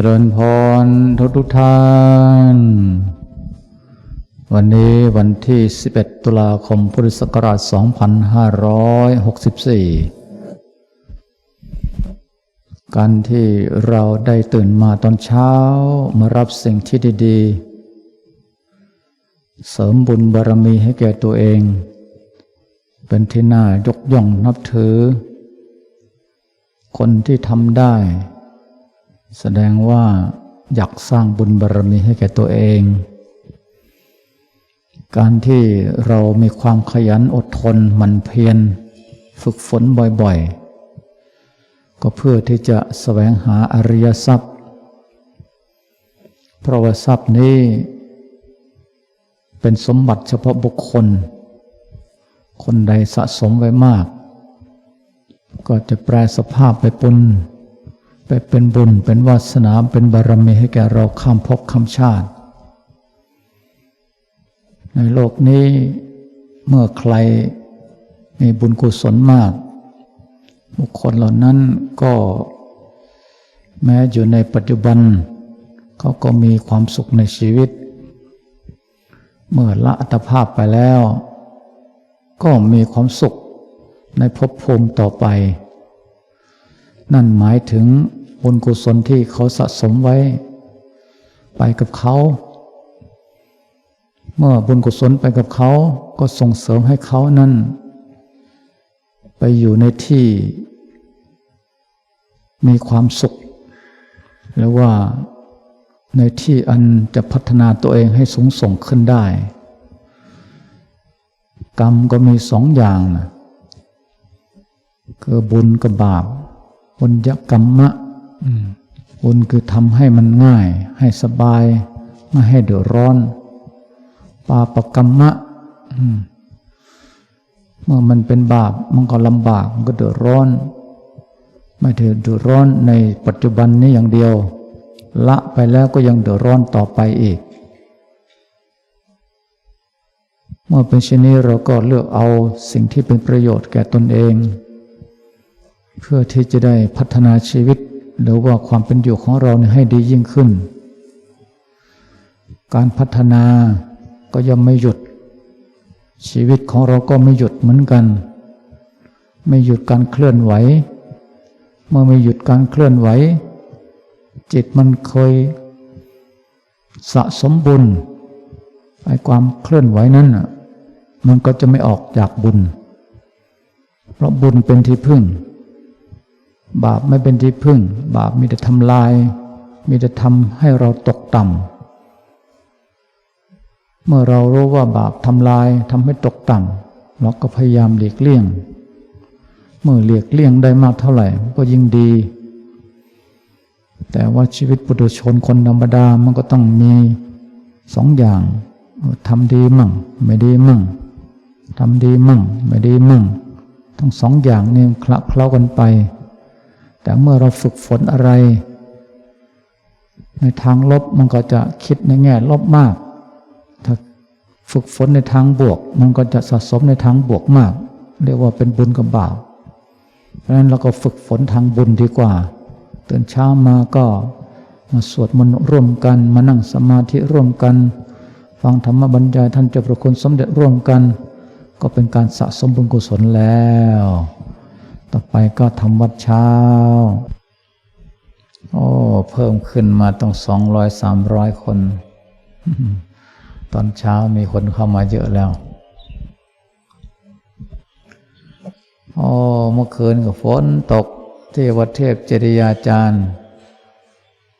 เจริญพรทุกทุกท่าน วันนี้วันที่ 11 ตุลาคมพุทธศักราช 2564 การที่เราได้ตื่นมาตอนเช้ามารับสิ่งที่ดีๆ เสริมบุญบารมีให้แก่ตัวเอง เป็นที่น่ายกย่องนับถือ คนที่ทำได้ แสดงว่าอยากสร้างบุญบารรมีให้แก่ตัวเอง การที่เรามีความขยันอดทนหมั่นเพียรฝึกฝนบ่อยๆ ก็เพื่อที่จะแสวงหาอริยทรัพย์ เพราะว่าทรัพย์นี้ เป็นสมบัติเฉพาะบุคคล คนใดสะสมไว้มาก ก็จะแปลสภาพไปปุน ไปเป็นบุญเป็นวาสนาเป็นบารมีให้แก่เราข้ามภพข้ามชาติ ในโลกนี้เมื่อใครมีบุญกุศลมาก บุคคลเหล่านั้นก็แม้อยู่ในปัจจุบันเขาก็มีความสุขในชีวิต เมื่อละอัตภาพไปแล้ว ก็มีความสุขในภพภูมิต่อไป นั่นหมายถึง บุญกุศลที่เขาสะสมไว้ ไปกับเขา เมื่อบุญกุศลไปกับเขาก็ส่งเสริมให้เขานั้นไปอยู่ในที่ มีความสุขหรือว่าในที่อันจะพัฒนาตัวเองให้สูงส่งขึ้นได้ กรรมก็มีสองอย่างนะคือบุญกับบาปบุญยกรรมะ บุญคือทำให้มันง่าย ให้สบาย ไม่ให้เดือดร้อน ปาปกรรมะเมื่อมันเป็นบาปมันก็ลำบากมันก็เดือดร้อน ไม่เดือดร้อนในปัจจุบันนี้อย่างเดียว ละไปแล้วก็ยังเดือดร้อนต่อไปอีก เมื่อเป็นเช่นนี้เราก็เลือกเอาสิ่งที่เป็นประโยชน์แก่ตนเอง เพื่อที่จะได้พัฒนาชีวิต หรือว่าความเป็นอยู่ของเราให้ดียิ่งขึ้น การพัฒนาก็ย่อมไม่หยุด ชีวิตของเราก็ไม่หยุดเหมือนกัน ไม่หยุดการเคลื่อนไหว เมื่อไม่หยุดการเคลื่อนไหว จิตมันเคยสะสมบุญไอ้ความเคลื่อนไหวนั้นมันก็จะไม่ออกจากบุญ เพราะบุญเป็นที่พึ่ง บาปไม่เป็นที่พึ่ง บาปมีแต่ทำลาย มีแต่ทำให้เราตกต่ำเมื่อเรารู้ว่าบาปทำลายทำให้ตกต่ำเราก็พยายามหลีกเลี่ยง เมื่อหลีกเลี่ยงได้มากเท่าไหร่ก็ยิ่งดี แต่ว่าชีวิตปุถุชนคนธรรมดามันก็ต้องมีสองอย่างทำดีมั่ง ไม่ดีมั่งทำดีมั่ง ไม่ดีมั่ง ทั้งสองอย่างนี่คละเคล้ากันไป แต่เมื่อเราฝึกฝนอะไร ในทางลบมันก็จะคิดในแง่ลบมาก ถ้าฝึกฝนในทางบวก มันก็จะสะสมในทางบวกมาก เรียกว่าเป็นบุญกับบาปเพราะฉะนั้นเราก็ฝึกฝนทางบุญดีกว่าตื่นเช้ามาก็มาสวดมนต์ร่วมกัน มานั่งสมาธิร่วมกัน ฟังธรรมบรรยายท่านเจ้าประคุณสมเด็จร่วมกัน ก็เป็นการสะสมบุญกุศลแล้ว ต่อไปก็ทำวัดเช้า โอ้ เพิ่มขึ้นมาต้องสองร้อยสามร้อยคน ตอนเช้ามีคนเข้ามาเยอะแล้ว โอ้ เมื่อคืนก็ฝนตกที่วัดเทพเจริยาจารย์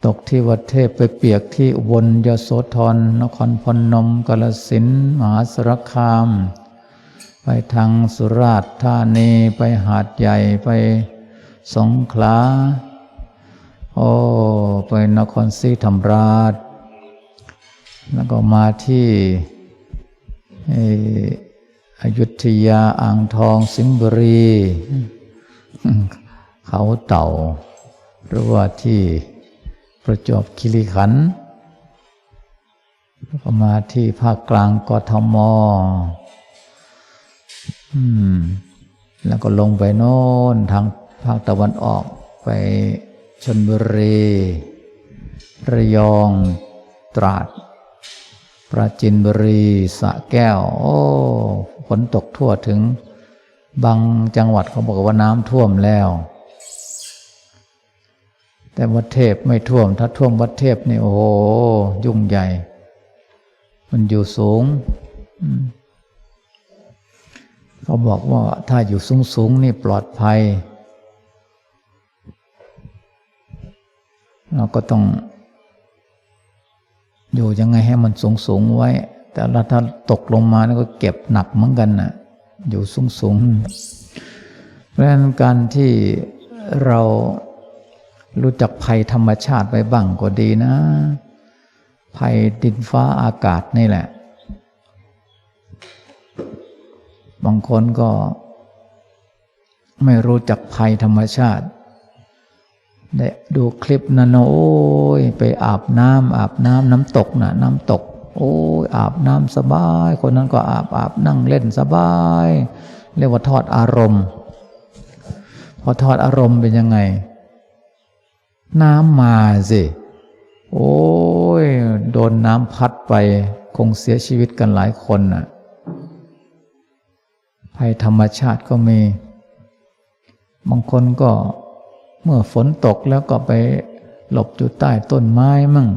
ตกที่วัดเทพไปเปียกที่อุบลยโสธรนครพนมกาลสินมหาสารคาม ไปทางสุราษฎร์ธานีไปหาดใหญ่ไปสงขลาโอ้ไปนครศรีธรรมราช แล้วก็มาที่อยุธยาอ่างทองสิงห์บุรี เขาเต่า หรือว่าที่ประจวบคีรีขันธ์แล้วก็มาที่ภาคกลางกทมอืม แล้วก็ลงไปโน่นทางภาคตะวันออกไปชนบุรีระยองตราดปราจินบุรีสะแก้ว โอ้ฝนตกทั่วถึง บางจังหวัดเขาบอกว่าน้ำท่วมแล้ว แต่วัดเทพไม่ท่วม ถ้าท่วมวัดเทพนี่โอ้โหยุ่งใหญ่ มันอยู่สูง เขาบอกว่าถ้าอยู่สูงสูงๆนี่ปลอดภัย เราก็ต้อง อยู่ยังไงให้มันสูงสูงๆไว้ แต่ละถ้าตกลงมานี่ก็เก็บหนักเหมือนกันนะ่ะ อยู่สูงสูงๆเพราะฉะนั้นการที่เรารู้จักภัยธรรมชาติไปบ้างก็ดีนะ ภัยดินฟ้าอากาศนี่แหละ บางคนก็ไม่รู้จักภัยธรรมชาติได้ดูคลิปนั้นโอ้ยไปอาบน้ำอาบน้ำน้ำตกนะน้ำตก โอ้ยอาบน้ำสบาย คนนั้นก็อาบอาบนั่งเล่นสบาย เรียกว่าทอดอารมณ์ พอทอดอารมณ์เป็นยังไง น้ำมาสิ โอ้ยโดนน้ำพัดไปคงเสียชีวิตกันหลายคนน่ะ ภัยธรรมชาติก็มี บางคนก็เมื่อฝนตกแล้วก็ไปหลบอยู่ใต้ต้นไม้มั่ง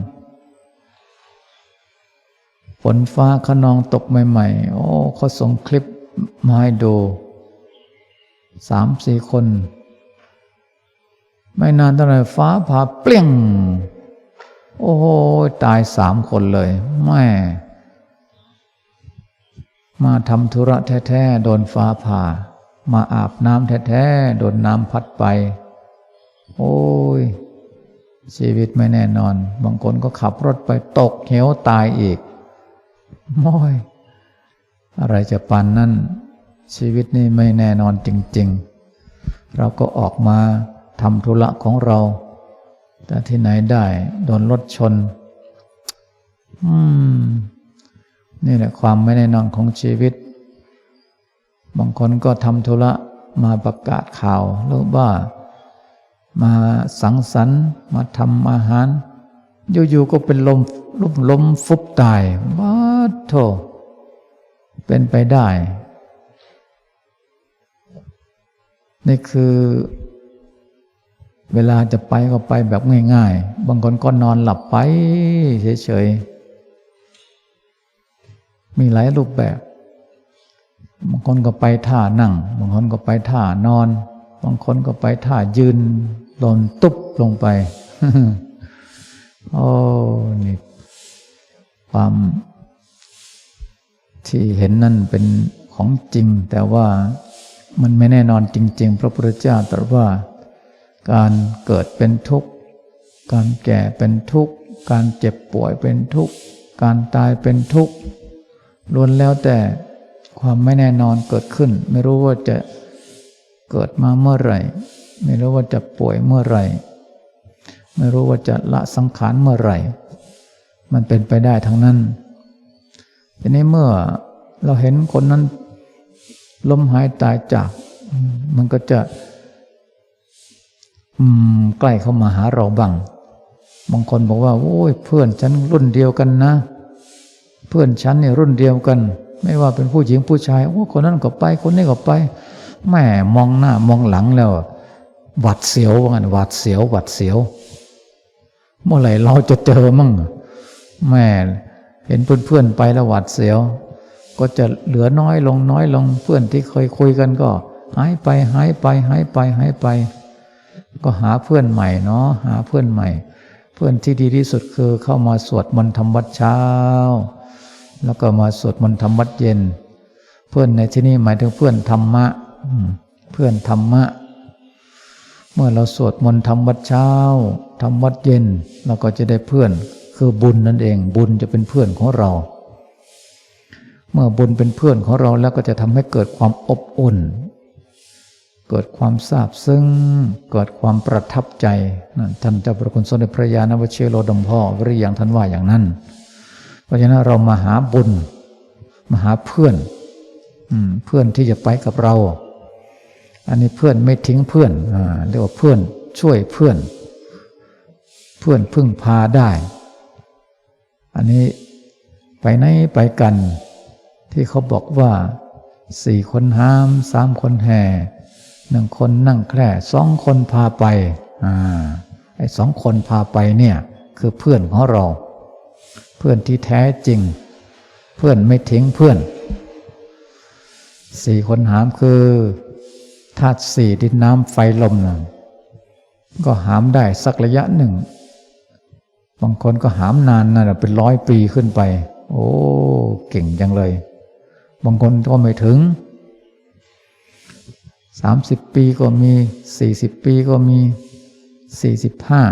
ฝนฟ้าขนองตกใหม่ๆ โอ้เขาส่งคลิปมาให้ดูสามสี่คน ไม่นานเท่าไหร่ฟ้าผ่าเปลี่ยง โอ้โหตายสามคนเลย แม่ มาทำธุระแท้ๆโดนฟ้าผ่า มาอาบน้ำแท้ๆโดนน้ำพัดไป โอ้ย ชีวิตไม่แน่นอน บางคนก็ขับรถไปตกเหวตายอีกม้อย อะไรจะปันนั่น ชีวิตนี่ไม่แน่นอนจริง ๆ เราก็ออกมาทำธุระของเรา แต่ที่ไหนได้ โดนรถชน อืม นี่แหละความไม่แน่นอนของชีวิต บางคนก็ทำธุระมาประกาศข่าวหรือว่า มาสังสรรค์ มาทำอาหาร อยู่ๆก็เป็นลมลุมลมฟุบตายว้าโถเป็นไปได้ นี่คือเวลาจะไปก็ไปแบบง่าย ๆ บางคนก็นอนหลับไปเฉยๆ มีหลายรูปแบบ บางคนก็ไปท่านั่ง บางคนก็ไปท่านอน บางคนก็ไปท่ายืนหล่นตุ๊บลงไป โอ้ นี่ ความที่เห็นนั่นเป็นของจริง แต่ว่ามันไม่แน่นอนจริง ๆ พระพุทธเจ้าตรัสว่าการเกิดเป็นทุกข์ การแก่เป็นทุกข์ การเจ็บป่วยเป็นทุกข์ การตายเป็นทุกข์ ล้วนแล้วแต่ความไม่แน่นอนเกิดขึ้น ไม่รู้ว่าจะเกิดมาเมื่อไหร่ ไม่รู้ว่าจะป่วยเมื่อไหร่ ไม่รู้ว่าจะละสังขารเมื่อไหร่ มันเป็นไปได้ทั้งนั้นทีนี้เมื่อเราเห็นคนนั้นล้มหายตายจาก มันก็จะใกล้เข้ามาหาเราบ้างบางคนบอกว่า โอ้ยเพื่อนฉันรุ่นเดียวกันนะ เพื่อนฉันเนี่ยรุ่นเดียวกัน ไม่ว่าเป็นผู้หญิงผู้ชายโอ้คนนั้นก็ไป คนนี้ก็ไปแม่มองหน้ามองหลังแล้วหวัดเสียวว่างั้นหวัดเสียวหวัดเสียว เมื่อไหร่เราจะเจอมั่งแม่เห็นเพื่อนๆไปแล้วหวัดเสียว ก็จะเหลือน้อยลงน้อยลงเพื่อนที่เคยคุยกันก็ หายไปหายไปหายไปหายไป ก็หาเพื่อนใหม่เนาะหาเพื่อนใหม่ เพื่อนที่ดีที่สุดคือเข้ามาสวดมนต์ทำวัดเช้า แล้วก็มาสวดมนต์ทำวัดเย็น เพื่อนในที่นี้หมายถึงเพื่อนธรรมะเพื่อนธรรมะ เมื่อเราสวดมนต์ทำวัดเช้าทำวัดเย็น เราก็จะได้เพื่อน คือบุญนั่นเอง บุญจะเป็นเพื่อนของเรา เมื่อบุญเป็นเพื่อนของเราแล้วก็จะทำให้เกิดความอบอุ่น เกิดความซาบซึ้ง เกิดความประทับใจท่านเจ้าประคุณสมเด็จพระยาณวชิโรดมพ่อวิริยังท่านว่าอย่างนั้น ราะฉะนั้นเรามาหาบุญ มาหาเพื่อนอเพื่อนที่จะไปกับเรา อันนี้เพื่อนไม่ทิ้งเพื่อนอเรียกว่าเพื่อนช่วยเพื่อน เพื่อนพึ่งพาได้ อันนี้ไปไหนไปกัน ที่เขาบอกว่าสี่คนห้ามสามคนแห่หนึ่งคนนั่งแคร่สองคนพาไปอ่าไอ้สองคนพาไปเนี่ย คือเพื่อนของเรา เพื่อนที่แท้จริง เพื่อนไม่ทิ้งเพื่อน สี่คนหามคือธาตุสี่ดินน้ำไฟลมนะก็หามได้สักระยะหนึ่ง บางคนก็หามนานนะเป็นร้อยปีขึ้นไป โอ้เก่งจังเลย บางคนก็ไม่ถึงสามสิบปีก็มีสี่สิบปีก็มีสี่สิบห้า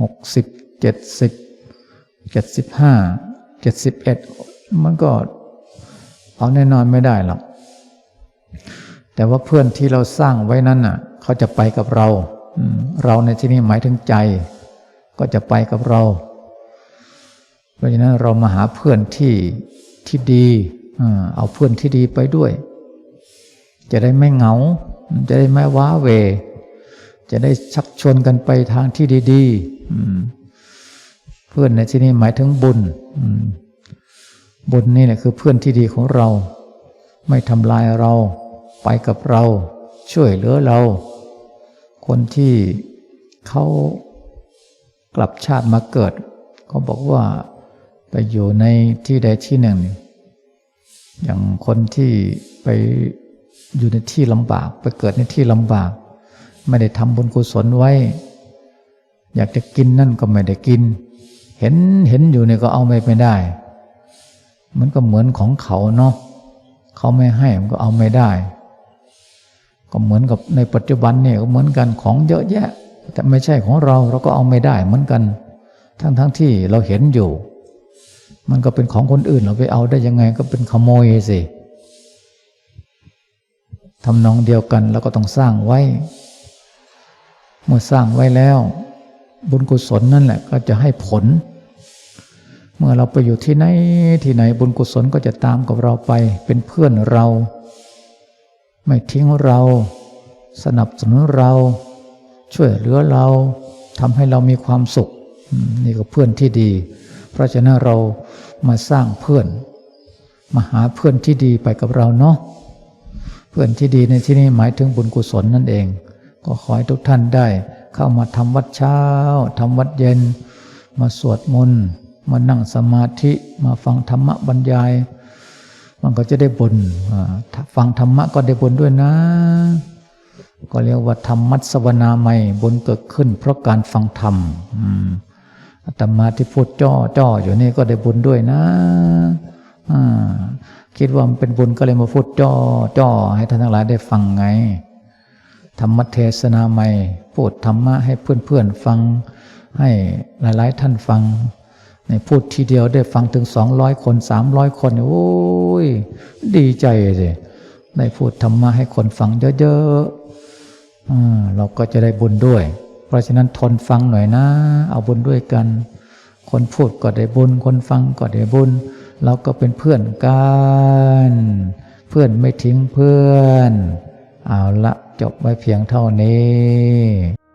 หกสิบเจ็ดสิบ เจ็ดสิบห้าเจ็ดสิบเอ็ดมันก็เอาแน่นอนไม่ได้หรอก แต่ว่าเพื่อนที่เราสร้างไว้นั้นน่ะ เขาจะไปกับเรา เราในที่นี้หมายถึงใจ ก็จะไปกับเรา เพราะฉะนั้นเรามาหาเพื่อนที่ที่ดี เอาเพื่อนที่ดีไปด้วย จะได้ไม่เหงา จะได้ไม่ว้าเว จะได้ชักชวนกันไปทางที่ดี ๆ เพื่อนในที่นี้หมายถึงบุญบุญนี่แหละคือเพื่อนที่ดีของเรา ไม่ทำลายเรา ไปกับเรา ช่วยเหลือเรา คนที่เขากลับชาติมาเกิดเขาบอกว่าไปอยู่ในที่ใดที่หนึ่ง อย่างคนที่ไปอยู่ในที่ลำบาก ไปเกิดในที่ลำบาก ไม่ได้ทำบุญกุศลไว้ อยากจะกินนั่นก็ไม่ได้กิน เห็นเห็นอยู่เนี่ยก็เอาไม่ไปได้ มันก็เหมือนของเขาเนาะเขาไม่ให้มันก็เอาไม่ได้ ก็เหมือนกับในปัจจุบันเนี่ยก็เหมือนกันของเยอะแยะ แต่ไม่ใช่ของเราเราก็เอาไม่ได้เหมือนกัน ทั้งทั้งที่เราเห็นอยู่ มันก็เป็นของคนอื่นเราไปเอาได้ยังไงก็เป็นขโมยสิทำนองเดียวกันเราก็ต้องสร้างไว้ เมื่อสร้างไว้แล้ว บุญกุศลนั่นแหละก็จะให้ผล เมื่อเราไปอยู่ที่ไหนที่ไหนบุญกุศลก็จะตามกับเราไป เป็นเพื่อนเรา ไม่ทิ้งเรา สนับสนุนเรา ช่วยเหลือเราทำให้เรามีความสุข นี่ก็เพื่อนที่ดี เพราะฉะนั้นเรามาสร้างเพื่อน มาหาเพื่อนที่ดีไปกับเราเนาะเพื่อนที่ดีในที่นี้หมายถึงบุญกุศลนั่นเอง ก็ขอให้ทุกท่านได้ เข้ามาทำวัดเช้าทำวัดเย็น มาสวดมนต์มานั่งสมาธิมาฟังธรรมะบรรยาย มันก็จะได้บุญฟังธรรมะก็ได้บุญด้วยนะ ก็เรียกว่าธรรมัสวนาใหม่บุญเกิดขึ้น เพราะการฟังธรรมอาตมาที่พูดจ่อจ่ออยู่นี่ก็ได้บุญด้วยนะคิดว่ามันเป็นบุญก็เลยมาพูดจ่อจ่อให้ท่านทั้งหลายได้ฟังไง ธรรมเทศนาใหม่พูดธรรมะให้เพื่อนๆฟัง ให้หลายๆท่านฟังในพูดทีเดียวได้ฟังถึงสองร้อยคนสามร้อยคนโอ้ยดีใจสิได้พูดธรรมะให้คนฟังเยอะๆเราก็จะได้บุญด้วย เพราะฉะนั้นทนฟังหน่อยนะ เอาบุญด้วยกัน คนพูดก็ได้บุญ คนฟังก็ได้บุญ เราก็เป็นเพื่อนกัน เพื่อนไม่ทิ้งเพื่อน เอาละ จบไว้เพียงเท่านี้